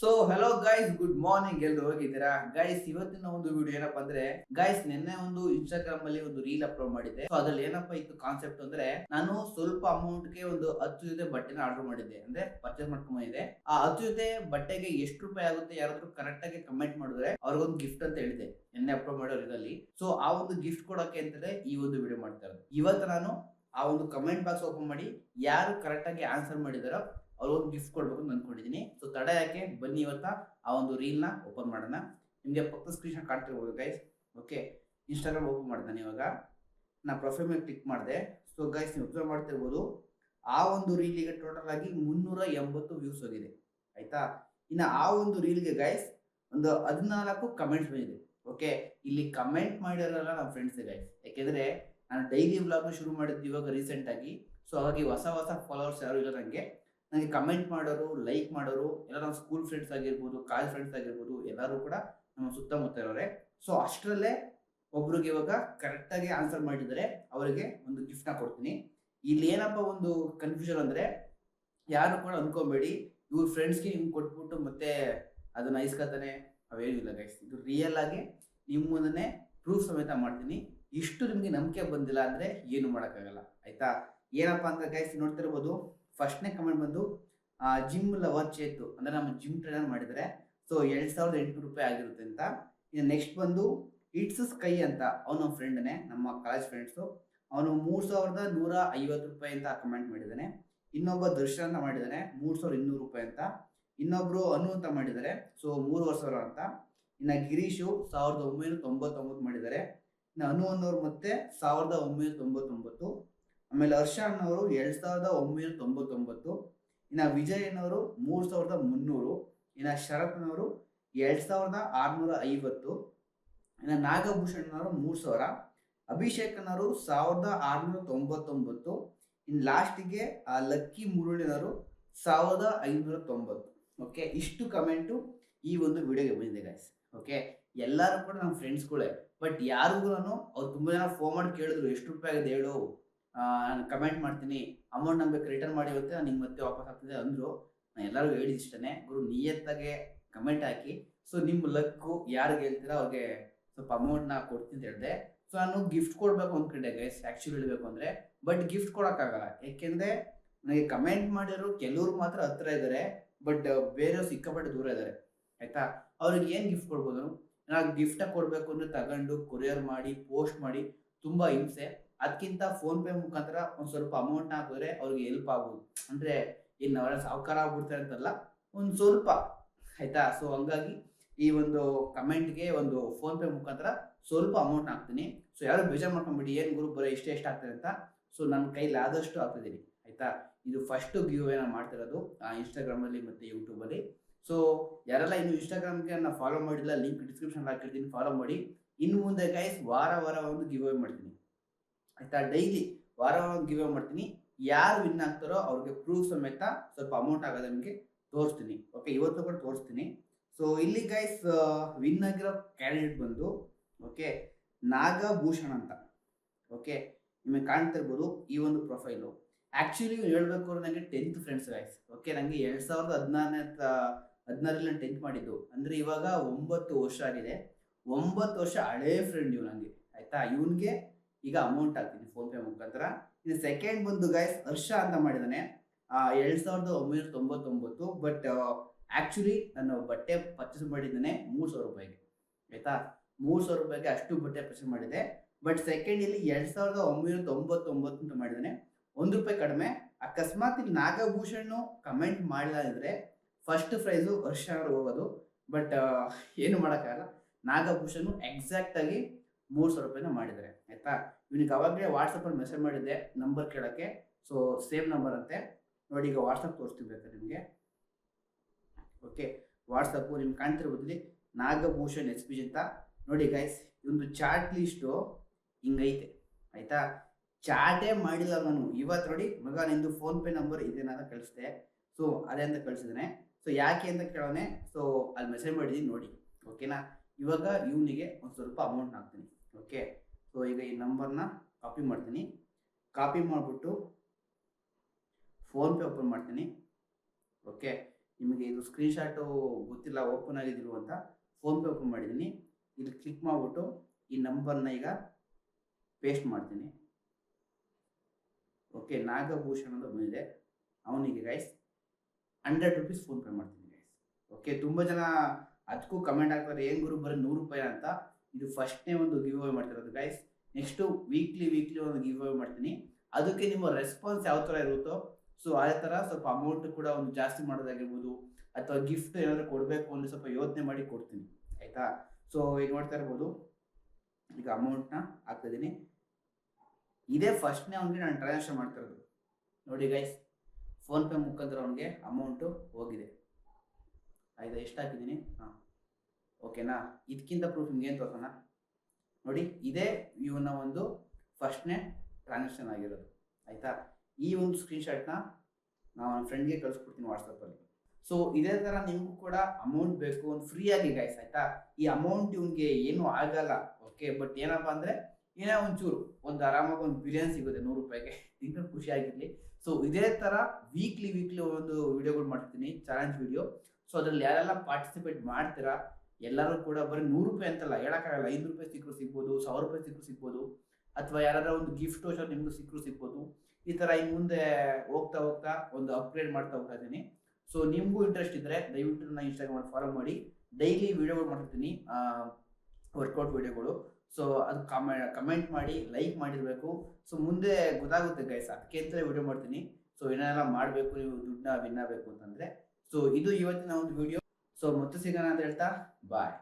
So hello guys good morning ಎಲ್ಲರೂ ಹೋಗಿದ್ದೀರಾ? Guys ಇವತ್ತಿನ ಒಂದು ವಿಡಿಯೋ ಏನಪ್ಪಾ ಅಂದ್ರೆ ಗೈಸ್ ನಿನ್ನೆ ಒಂದು ಇನ್ಸ್ಟಾಗ್ರಾಮ್ ಅಲ್ಲಿ ಒಂದು ರೀಲ್ ಅಪ್ಲೋಡ್ ಮಾಡಿದ್ದೆ. ಸೊ ಅದ್ರಲ್ಲಿ ಏನಪ್ಪಾ ಇತ್ತು ಕಾನ್ಸೆಪ್ಟ್ ಅಂದ್ರೆ, ನಾನು ಸ್ವಲ್ಪ ಅಮೌಂಟ್ಗೆ ಒಂದು ಹತ್ತು ಜೊತೆ ಬಟ್ಟೆನ ಆರ್ಡರ್ ಮಾಡಿದ್ದೆ. ಅಂದ್ರೆ ಪರ್ಚೇಸ್ ಮಾಡ್ಕೊಂಬಂದಿದ್ದೆ ಆ ಹತ್ತು ಜೊತೆ ಬಟ್ಟೆಗೆ ಎಷ್ಟು ರೂಪಾಯಿ ಆಗುತ್ತೆ ಯಾರಾದ್ರೂ ಕರೆಕ್ಟ್ ಆಗಿ ಕಮೆಂಟ್ ಮಾಡಿದ್ರೆ, ಅವ್ರಿಗೊಂದು ಗಿಫ್ಟ್ ಅಂತ ಹೇಳಿದೆ ನಿನ್ನೆ ಅಪ್ಲೋಡ್ ಮಾಡೋ ಇದರಲ್ಲಿ ಸೊ ಆ ಒಂದು ಗಿಫ್ಟ್ ಕೊಡೋಕೆ ಅಂತಲೇ ಈ ಒಂದು ವಿಡಿಯೋ ಮಾಡ್ತಾರೆ ಇವತ್ತು ನಾನು ಆ ಒಂದು ಕಮೆಂಟ್ ಬಾಕ್ಸ್ ಓಪನ್ ಮಾಡಿ, ಯಾರು ಕರೆಕ್ಟ್ ಆಗಿ ಆನ್ಸರ್ ಮಾಡಿದಾರೋ ಅವ್ರಿಗೊಂದು ಗಿಫ್ಟ್ ಕೊಡ್ಬೇಕು ಅಂತ ಅನ್ಕೊಂಡಿದ್ದೀನಿ ಸೊ ತಡ ಯಾಕೆ? ಬನ್ನಿ ಇವತ್ತ. ಆ ಒಂದು ರೀಲ್ನ ಓಪನ್ ಮಾಡೋಣ. ನಿಮಗೆ ಪಕ್ಕ ಸ್ಕ್ರೀನ್ ಕಾಣ್ತಿರ್ಬೋದು ಗೈಸ್ ಓಕೆ ಇನ್ಸ್ಟಾಗ್ರಾಮ್ ಓಪನ್ ಮಾಡ್ತಾನೆ ಇವಾಗ. ನಾ ಪ್ರೊಫೈಲ್ ಮೇಲೆ ಕ್ಲಿಕ್ ಮಾಡಿದೆ. ಸೊ ಗೈಸ್ ನೀವು ಅಬ್ಸರ್ವ್ ಮಾಡ್ತಿರ್ಬೋದು, ಆ ಒಂದು ರೀಲಿಗೆ ಟೋಟಲ್ ಆಗಿ ಮುನ್ನೂರ ಎಂಬತ್ತು ವ್ಯೂಸ್ ಹೋಗಿದೆ. ಆಯ್ತಾ? ಇನ್ನು ಆ ಒಂದು ರೀಲ್ಗೆ ಗೈಸ್ ಒಂದು ಹದಿನಾಲ್ಕು ಕಮೆಂಟ್ಸ್ ಬಂದಿದೆ. ಓಕೆ ಇಲ್ಲಿ ಕಮೆಂಟ್ ಮಾಡಿರಲ್ಲ ನಮ್ಮ ಫ್ರೆಂಡ್ಸ್ ಗೈಸ್ ಯಾಕೆಂದ್ರೆ, ನಾನು ಡೈಲಿ ವ್ಲಾಗ್ನ ಶುರು ಮಾಡಿದ್ದು ಇವಾಗ ರೀಸೆಂಟ್ ಆಗಿ. ಸೊ ಹಾಗಾಗಿ ಹೊಸ ಹೊಸ ಫಾಲೋವರ್ಸ್ ಯಾರು ಇಲ್ಲ ನನಗೆ ನನಗೆ ಕಮೆಂಟ್ ಮಾಡೋರು ಲೈಕ್ ಮಾಡೋರು, ಎಲ್ಲ ನಮ್ಮ ಸ್ಕೂಲ್ ಫ್ರೆಂಡ್ಸ್ ಆಗಿರ್ಬೋದು ಕಾಲೇಜ್ ಫ್ರೆಂಡ್ಸ್ ಆಗಿರ್ಬೋದು, ಎಲ್ಲರೂ ಕೂಡ ನಮ್ಮ ಸುತ್ತಮುತ್ತ ಇರೋರೆ. ಸೊ ಅಷ್ಟರಲ್ಲೇ ಒಬ್ರಿಗೆ ಇವಾಗ ಕರೆಕ್ಟಾಗಿ ಆನ್ಸರ್ ಮಾಡಿದರೆ ಅವರಿಗೆ ಒಂದು ಗಿಫ್ಟ್ನ ಕೊಡ್ತೀನಿ. ಇಲ್ಲಿ ಏನಪ್ಪ ಒಂದು ಕನ್ಫ್ಯೂಷನ್ ಅಂದರೆ, ಯಾರು ಕೂಡ ಅನ್ಕೊಬೇಡಿ, ಇವ್ರ ಫ್ರೆಂಡ್ಸ್ಗೆ ನಿಮ್ಗೆ ಕೊಟ್ಬಿಟ್ಟು ಮತ್ತೆ ಅದನ್ನ ಐಸ್ಕೊತಾನೆ ಅವೇನಿಲ್ಲ ಗೈಸ್ ಇದು ರಿಯಲ್ ಆಗಿ ನಿಮ್ಮನ್ನೇ ಪ್ರೂಫ್ ಸಮೇತ ಮಾಡ್ತೀನಿ. ಇಷ್ಟು ನಿಮಗೆ ನಂಬಿಕೆ ಬಂದಿಲ್ಲ ಅಂದರೆ ಏನು ಮಾಡೋಕ್ಕಾಗಲ್ಲ, ಆಯ್ತಾ? ಏನಪ್ಪ ಅಂತ ಗೈಸ್ ನೋಡ್ತಿರ್ಬೋದು. ಫಸ್ಟ್ನೇ ಕಮೆಂಟ್ ಬಂದು ಜಿಮ್ ಲವರ್ ಚೇತು ಅಂದರೆ ನಮ್ಮ ಜಿಮ್ ಟ್ರೈನರ್ ಮಾಡಿದರೆ ಸೊ ಎರಡು ಸಾವಿರದ ಎಂಟುನೂರು ರೂಪಾಯಿ ಆಗಿರುತ್ತೆ ಅಂತ. ಇನ್ನು ನೆಕ್ಸ್ಟ್ ಬಂದು ಇಟ್ಸ್ ಸ್ಕೈ ಅಂತ, ಅವನ ಫ್ರೆಂಡ್ನೇ ನಮ್ಮ ಕಾಲೇಜ್ ಫ್ರೆಂಡ್ಸು ಅವನು ಮೂರು ಸಾವಿರದ ನೂರ ಐವತ್ತು ರೂಪಾಯಿ ಅಂತ ಕಮೆಂಟ್ ಮಾಡಿದ್ದಾನೆ. ಇನ್ನೊಬ್ಬ ದರ್ಶನ್ ಅಂತ ಮಾಡಿದ್ದಾನೆ, ಮೂರು ಸಾವಿರದ ಇನ್ನೂರು ರೂಪಾಯಿ ಅಂತ. ಇನ್ನೊಬ್ರು ಅನು ಅಂತ ಮಾಡಿದ್ದಾರೆ ಸೊ ಮೂರುವರೆ ಸಾವಿರ ಅಂತ. ಇನ್ನು ಗಿರೀಶು ಸಾವಿರದ ಒಂಬೈನೂರ ತೊಂಬತ್ತೊಂಬತ್ತು ಮಾಡಿದ್ದಾರೆ. ಇನ್ನು ಅನು ಅನ್ನೋರು ಮತ್ತೆ ಸಾವಿರದ ಒಂಬೈನೂರ ತೊಂಬತ್ತೊಂಬತ್ತು. ಆಮೇಲೆ ಹರ್ಷ ಅನ್ನೋರು ಎರಡ್ ಸಾವಿರದ ಒಂಬೈನೂರ ತೊಂಬತ್ತೊಂಬತ್ತು, ಇನ್ನು ವಿಜಯ್ ಅನ್ನೋರು ಮೂರು ಸಾವಿರದ ಮುನ್ನೂರು, ಇನ್ನ ಅನ್ನೋರು ಎರಡ್ ಸಾವಿರದ ಆರ್ನೂರ ಐವತ್ತು, ಇನ್ನು ನಾಗಭೂಷಣ್ ಅನ್ನೋರು ಮೂರು ಸಾವಿರ, ಅಭಿಷೇಕ್ ಅನ್ನೋರು ಸಾವಿರದ ಆರ್ನೂರ ತೊಂಬತ್ತೊಂಬತ್ತು, ಇನ್ ಲಾಸ್ಟಿಗೆ ಆ, ಲಕ್ಕಿ ಮುರುಳಿನವರು ಸಾವಿರದ ಐನೂರ ತೊಂಬತ್ತು. ಓಕೆ ಇಷ್ಟು ಕಮೆಂಟು ಈ ಒಂದು ವಿಡಿಯೋಗೆ ಬಂದಿದೆ ಗೈಸ್ ಓಕೆ ಎಲ್ಲರೂ ಕೂಡ ನಮ್ಮ ಫ್ರೆಂಡ್ಸ್ಗಳೇ ಬಟ್ ಯಾರಿಗೂ ಅವ್ರು ತುಂಬ ಜನ ಫೋನ್ ಮಾಡಿ ಕೇಳಿದ್ರು, ಎಷ್ಟು ರೂಪಾಯಿ ಆಗಿದೆ ಹೇಳು? ನಾನು ಕಮೆಂಟ್ ಮಾಡ್ತೀನಿ. ಅಮೌಂಟ್ ನಮ್ಗೆ ರಿಟರ್ನ್ ಮಾಡಿ ಇವತ್ತೆ ನಿಮ್ಗೆ ಮತ್ತೆ ವಾಪಸ್ ಆಗ್ತದೆ ಅಂದರು. ನಾನು ಎಲ್ಲರಿಗೂ ಹೇಳಿದ ಇಷ್ಟನೇ. ಗುರು, ನಿಯತ್ತಾಗೆ ಕಮೆಂಟ್ ಹಾಕಿ. ಸೊ ನಿಮ್ಮ ಲಕ್ಕು ಯಾರಿಗೆ ಹೇಳ್ತೀರಾ ಅವ್ರಿಗೆ ಸ್ವಲ್ಪ ಅಮೌಂಟ್ನ ಕೊಡ್ತೀನಿ ಅಂತ ಹೇಳಿದೆ. ಸೊ ನಾನು ಗಿಫ್ಟ್ ಕೊಡಬೇಕು ಅಂದ್ಕೊಂಡೆ ಗೈಸ್ ಆ್ಯಕ್ಚುಲಿ ಹೇಳಬೇಕು ಅಂದರೆ. ಬಟ್ ಗಿಫ್ಟ್ ಕೊಡೋಕ್ಕಾಗಲ್ಲ. ಏಕೆಂದರೆ ನನಗೆ ಕಮೆಂಟ್ ಮಾಡಿರೋ ಕೆಲವ್ರು ಮಾತ್ರ ಹತ್ರ ಇದ್ದಾರೆ ಬಟ್ ಬೇರೆಯವ್ರು ಸಿಕ್ಕಾಪಟ್ಟೆ ದೂರ ಇದ್ದಾರೆ ಆಯಿತಾ? ಅವ್ರಿಗೆ ಏನು ಗಿಫ್ಟ್ ಕೊಡ್ಬೋದು? ನಾನು ಗಿಫ್ಟ ಕೊಡಬೇಕು ಅಂದರೆ ತಗೊಂಡು ಕೊರಿಯರ್ ಮಾಡಿ ಪೋಸ್ಟ್ ಮಾಡಿ, ತುಂಬ ಹಿಂಸೆ. ಅದಕ್ಕಿಂತ ಫೋನ್ ಪೇ ಮುಖಾಂತರ ಒಂದು ಸ್ವಲ್ಪ ಅಮೌಂಟ್ ಹಾಕಿದ್ರೆ ಅವ್ರಿಗೆ ಹೆಲ್ಪ್ ಆಗ್ಬೋದು ಅಂದ್ರೆ ಇನ್ನು ಅವರ ಸಾವುಕಾರ ಆಗ್ಬಿಡ್ತಾರೆ ಅಂತಲ್ಲ, ಒಂದು ಸ್ವಲ್ಪ, ಆಯ್ತಾ? ಸೊ ಹಂಗಾಗಿ ಈ ಒಂದು ಕಮೆಂಟ್ಗೆ ಒಂದು ಫೋನ್ ಪೇ ಮುಖಾಂತರ ಸ್ವಲ್ಪ ಅಮೌಂಟ್ ಹಾಕ್ತೀನಿ. ಸೊ ಯಾರು ಬೇಜಾರು ಮಾಡ್ಕೊಂಬಿಡಿ ಏನು ಗುರು ಬರೋ ಇಷ್ಟೇ ಎಷ್ಟು ಆಗ್ತದೆ ಅಂತ. ಸೊ ನನ್ನ ಕೈಲಿ ಆದಷ್ಟು ಹಾಕ್ತಿದ್ದೀನಿ ಆಯ್ತಾ? ಇದು ಫಸ್ಟ್ ಗಿವ್ ನಾನು ಮಾಡ್ತಿರೋದು ಇನ್ಸ್ಟಾಗ್ರಾಮ್ ಅಲ್ಲಿ ಮತ್ತೆ ಯೂಟ್ಯೂಬ್ ಅಲ್ಲಿ. ಸೊ ಯಾರೆಲ್ಲ ಇನ್ನು ಇನ್ಸ್ಟಾಗ್ರಾಮ್ಗೆ ನಾನು ಫಾಲೋ ಮಾಡಿಲ್ಲ ಲಿಂಕ್ ಡಿಸ್ಕ್ರಿಪ್ಷನ್ ಹಾಕಿರ್ತೀನಿ ಫಾಲೋ ಮಾಡಿ. ಇನ್ನು ಮುಂದೆ ಗೈಸ್ ವಾರ ವಾರ ಒಂದು ಗಿವ್ ಅವೇ ಮಾಡ್ತೀನಿ. ಆಯ್ತಾ ಡೈಲಿ ವಾರ ವಾರ ಗಿವ್ ಮಾಡ್ತೀನಿ. ಯಾರು ವಿನ್ ಆಗ್ತಾರೋ ಅವ್ರಿಗೆ ಪ್ರೂಫ್ ಸಮೇತ ಸ್ವಲ್ಪ ಅಮೌಂಟ್ ಆಗೋದು ನಿಮಗೆ ತೋರಿಸ್ತೀನಿ. ಓಕೆ ಇವತ್ತು ಕೂಡ ತೋರಿಸ್ತೀನಿ. ಸೊ ಇಲ್ಲಿ ಗೈಸ್ ವಿನ್ ಆಗಿರೋ ಕ್ಯಾಂಡಿಡೇಟ್ ಬಂದು ಓಕೆ ನಾಗಭೂಷಣ ಅಂತ. ಓಕೆ ನಿಮಗೆ ಕಾಣ್ತಾ ಇರ್ಬೋದು ಈ ಒಂದು ಪ್ರೊಫೈಲು ಆ್ಯಕ್ಚುಲಿ ಹೇಳ್ಬೇಕು ಅಂದ್ರೆ ನನಗೆ ಟೆಂತ್ ಫ್ರೆಂಡ್ಸ್ ಗೈಸ್ ಓಕೆ ನನಗೆ ಎರಡು ಸಾವಿರದ ಹದಿನಾರನೇ ಹದಿನಾರಲ್ಲಿ ನಾನು ಟೆಂತ್ ಮಾಡಿದ್ದು. ಅಂದರೆ ಇವಾಗ ಒಂಬತ್ತು ವರ್ಷ ಆಗಿದೆ. ಒಂಬತ್ತು ವರ್ಷ ಹಳೇ ಫ್ರೆಂಡ್ ಇವ್ ನನಗೆ ಆಯಿತಾ? ಇವನಿಗೆ ಈಗ ಅಮೌಂಟ್ ಹಾಕ್ತೀನಿ ಫೋನ್ ಪೇ ಮುಖಾಂತರ. ಇನ್ನು ಸೆಕೆಂಡ್ ಬಂದು ಗೈಸ್ ಹರ್ಷ ಅಂತ ಮಾಡಿದಾನೆ. ಎರಡು ಸಾವಿರದ ಒಂಬೈನೂರ ತೊಂಬತ್ತೊಂಬತ್ತು ಬಟ್ ಆ್ಯಕ್ಚುಲಿ ನಾನು ಬಟ್ಟೆ ಪರ್ಚೇಸ್ ಮಾಡಿದ್ದೇನೆ ಮೂರು ಸಾವಿರ ರೂಪಾಯಿಗೆ. ಆಯ್ತಾ? ಮೂರು ಸಾವಿರ ರೂಪಾಯಿಗೆ ಅಷ್ಟು ಬಟ್ಟೆ ಪರ್ಚೇಸ್ ಮಾಡಿದೆ. ಬಟ್ ಸೆಕೆಂಡ್ ಇಲ್ಲಿ ಎರಡು ಸಾವಿರದ ಒಂಬೈನೂರ ತೊಂಬತ್ತೊಂಬತ್ತು ಅಂತ ಮಾಡಿದ್ದಾನೆ ಒಂದು ರೂಪಾಯಿ ಕಡಿಮೆ. ಅಕಸ್ಮಾತ್ ಇಲ್ಲಿ ನಾಗಭೂಷಣ್ ಕಮೆಂಟ್ ಮಾಡಿಲ್ಲ ಅಂದರೆ ಫಸ್ಟ್ ಪ್ರೈಸು ಹರ್ಷ ಹೋಗೋದು. ಬಟ್ ಏನು ಮಾಡೋಕ್ಕಾಗಲ್ಲ. ನಾಗಭೂಷಣ್ ಎಕ್ಸಾಕ್ಟ್ ಆಗಿ ಮೂರು ಸಾವಿರ ರೂಪಾಯಿನ ಮಾಡಿದ್ದಾರೆ, ಆಯ್ತಾ? ಇವನಿಗೆ ಅವಾಗಲೇ ವಾಟ್ಸಪ್ಪಲ್ಲಿ ಮೆಸೇಜ್ ಮಾಡಿದ್ದೆ ನಂಬರ್ ಕೇಳೋಕ್ಕೆ. ಸೊ ಸೇಮ್ ನಂಬರ್ ಅಂತೆ. ನೋಡಿ, ಈಗ ವಾಟ್ಸಪ್ ತೋರಿಸ್ತೀನಿ ಬೇಕಾ ನಿಮಗೆ. ಓಕೆ ವಾಟ್ಸಪ್ಪು ನಿಮ್ಗೆ ಕಾಣ್ತಿರ್ಬೋದಲ್ಲಿ ನಾಗಭೂಷಣ್ ಎಸ್ ಪಿ ಅಂತ. ನೋಡಿ ಗೈಸ್ ಇವೊಂದು ಚಾಟ್ ಲಿಸ್ಟು ಹಿಂಗೈತೆ, ಆಯಿತಾ? ಚಾಟೇ ಮಾಡಿಲ್ಲ ನಾನು. ಇವತ್ತು ನೋಡಿ, ಮಗ ನಿಂದು ಫೋನ್ಪೇ ನಂಬರ್ ಇದೇನಾದ ಕಳಿಸಿದೆ. ಸೊ ಅದೇ ಅಂತ ಕಳಿಸಿದ್ದಾನೆ ಸೊ ಯಾಕೆ ಅಂತ ಕೇಳೋನೆ ಸೊ ಅಲ್ಲಿ ಮೆಸೇಜ್ ಮಾಡಿದ್ದೀನಿ ನೋಡಿ. ಓಕೆನಾ ಇವಾಗ ಇವನಿಗೆ ಒಂದು ಸ್ವಲ್ಪ ಅಮೌಂಟ್ ಹಾಕ್ತೀನಿ. ಓಕೆ ಸೊ ಈಗ ಈ ನಂಬರ್ನ ಕಾಪಿ ಮಾಡ್ತೀನಿ. ಕಾಪಿ ಮಾಡಿಬಿಟ್ಟು ಫೋನ್ಪೇ ಓಪನ್ ಮಾಡ್ತೀನಿ. ಓಕೆ ನಿಮಗೆ ಇದು ಸ್ಕ್ರೀನ್ಶಾಟು ಗೊತ್ತಿಲ್ಲ ಓಪನ್ ಆಗಿದ್ರು ಅಂತ ಫೋನ್ಪೇ ಓಪನ್ ಮಾಡಿದ್ದೀನಿ. ಇಲ್ಲಿ ಕ್ಲಿಕ್ ಮಾಡಿಬಿಟ್ಟು ಈ ನಂಬರ್ನ ಈಗ ಪೇಸ್ಟ್ ಮಾಡ್ತೀನಿ. ಓಕೆ ನಾಗಭೂಷಣ ಅಂತ ಬಂದಿದೆ. ಅವನಿಗೆ ಗೈಸ್ ಹಂಡ್ರೆಡ್ ರುಪೀಸ್ ಫೋನ್ಪೇ ಮಾಡ್ತೀನಿ ಗೈಸ್ ಓಕೆ ತುಂಬ ಜನ ಅದಕ್ಕೂ ಕಮೆಂಟ್ ಆಗ್ತಾರೆ ಏನು ಗುರು, ಬರೀ ನೂರು ರೂಪಾಯಿ ಅಂತ. ಇದು ಫಸ್ಟ್ನೇ ಒಂದು ಗಿವ್ ಅವೇ ಮಾಡ್ತಿರೋದು ಗೈಸ್ ನೆಕ್ಸ್ಟು ವೀಕ್ಲಿ ವೀಕ್ಲಿ ಒಂದು ಗಿವ್ ಅವೇ ಮಾಡ್ತೀನಿ. ಅದಕ್ಕೆ ನಿಮ್ಮ ರೆಸ್ಪಾನ್ಸ್ ಯಾವ ಥರ ಇರುತ್ತೋ ಸೊ ಅದೇ ಥರ ಸ್ವಲ್ಪ ಅಮೌಂಟ್ ಕೂಡ ಒಂದು ಜಾಸ್ತಿ ಮಾಡೋದಾಗಿರ್ಬೋದು, ಅಥವಾ ಗಿಫ್ಟ್ ಏನಾದರೂ ಕೊಡಬೇಕು ಅಂದರೆ ಸ್ವಲ್ಪ ಯೋಚನೆ ಮಾಡಿ ಕೊಡ್ತೀನಿ. ಆಯಿತಾ? ಸೊ ಈಗ ನೋಡ್ತಾ ಇರ್ಬೋದು. ಈಗ ಅಮೌಂಟ್ನ ಹಾಕ್ತಿದ್ದೀನಿ ಇದೇ ಫಸ್ಟ್ನೇ ಅವನಿಗೆ ನಾನು ಟ್ರಾನ್ಸಾಕ್ಷನ್ ಮಾಡ್ತಿರೋದು ನೋಡಿ ಗೈಸ್ ಫೋನ್ಪೇ ಮುಖಾಂತರ ಅವನಿಗೆ ಅಮೌಂಟು ಹೋಗಿದೆ. ಆಯಿತಾ? ಎಷ್ಟು ಹಾಕಿದ್ದೀನಿ? ಹಾಂ. ಓಕೆನಾ ಇದಕ್ಕಿಂತ ಪ್ರೂಫ್ ನಿಮ್ಗೆ ಏನು ತೋರ್ಸೋಣ? ನೋಡಿ, ಇದೇ ಇವನ ಒಂದು ಫಸ್ಟ್ನೇ ಟ್ರಾನ್ಸಾಕ್ಷನ್ ಆಗಿರೋದು. ಆಯಿತಾ? ಈ ಒಂದು ಸ್ಕ್ರೀನ್ಶಾಟ್ನ ನಾವು ನನ್ನ ಫ್ರೆಂಡ್ಗೆ ಕಳಿಸ್ಕೊಡ್ತೀನಿ ವಾಟ್ಸಪ್ಪಲ್ಲಿ ಸೊ ಇದೇ ಥರ ನಿಮಗೂ ಕೂಡ ಅಮೌಂಟ್ ಬೇಕು ಒಂದು ಫ್ರೀಯಾಗಿ ಆಗಿ ಗೈಸ್ ಆಯಿತಾ? ಈ ಅಮೌಂಟ್ ಇವನಿಗೆ ಏನೂ ಆಗಲ್ಲ ಓಕೆ ಬಟ್ ಏನಪ್ಪ ಅಂದರೆ, ಏನೇ ಒಂಚೂರು, ಒಂದು ಆರಾಮಾಗಿ ಒಂದು ಬಿರಿಯಾನಿ ಸಿಗುತ್ತೆ, ನೂರು ರೂಪಾಯಿಗೆ. ಇನ್ನೂ ಖುಷಿ ಆಗಿರಲಿ. ಸೊ ಇದೇ ಥರ ವೀಕ್ಲಿ ವೀಕ್ಲಿ ಒಂದು ವಿಡಿಯೋಗಳು ಮಾಡ್ತೀನಿ ಚಾಲೆಂಜ್ ವಿಡಿಯೋ ಸೊ ಅದರಲ್ಲಿ ಯಾರೆಲ್ಲ ಪಾರ್ಟಿಸಿಪೇಟ್ ಮಾಡ್ತೀರಾ ಎಲ್ಲರೂ ಕೂಡ ಬರೀ ನೂರು ರೂಪಾಯಿ ಅಂತಲ್ಲ, ಹೇಳೋಕ್ಕಾಗಲ್ಲ. ಐದು ರೂಪಾಯಿ ಸಿಕ್ಕರು ಸಿಗ್ಬೋದು, ಸಾವಿರ ರೂಪಾಯಿ ಸಿಕ್ಕರು ಸಿಗ್ಬೋದು, ಅಥವಾ ಯಾರಾದ್ರೂ ಒಂದು ಗಿಫ್ಟ್ ವೋಚರ್ ನಿಮ್ಗೆ ಸಿಕ್ಕರು ಸಿಗ್ಬೋದು, ಈ ಥರ ಇನ್ನು ಮುಂದೆ ಹೋಗ್ತಾ ಹೋಗ್ತಾ ಒಂದು ಅಪ್ಗ್ರೇಡ್ ಮಾಡ್ತಾ ಹೋಗ್ತಾ ಇದ್ದೀನಿ. ಸೊ ನಿಮಗೂ ಇಂಟ್ರೆಸ್ಟ್ ಇದ್ದರೆ ದಯವಿಟ್ಟು ನನ್ನ ಇನ್ಸ್ಟಾಗ್ರಾಮ್ ಫಾಲೋ ಮಾಡಿ. ಡೈಲಿ ವೀಡಿಯೋಗಳು ಮಾಡ್ತಿರ್ತೀನಿ ವರ್ಕೌಟ್ ವಿಡಿಯೋಗಳು ಸೊ ಅದು ಕಮೆ ಕಮೆಂಟ್ ಮಾಡಿ ಲೈಕ್ ಮಾಡಿರಬೇಕು. ಸೊ ಮುಂದೆ ಗೊತ್ತಾಗುತ್ತೆ ಗೈಸ್ ಅದಕ್ಕೆ ಅಂತಲೇ ವಿಡಿಯೋ ಮಾಡ್ತೀನಿ. ಸೊ ಏನೆಲ್ಲ ಮಾಡಬೇಕು, ನೀವು ದುಡ್ಡನ್ನ ವಿನ್ ಆಗಬೇಕು ಅಂತಂದರೆ. ಸೊ ಇದು ಇವತ್ತಿನ ಒಂದು ವಿಡಿಯೋ ಸೊ ಮತ್ತೆ ಸಿಗೋಣ ಅಂತ ಹೇಳ್ತಾ ಬಾಯ್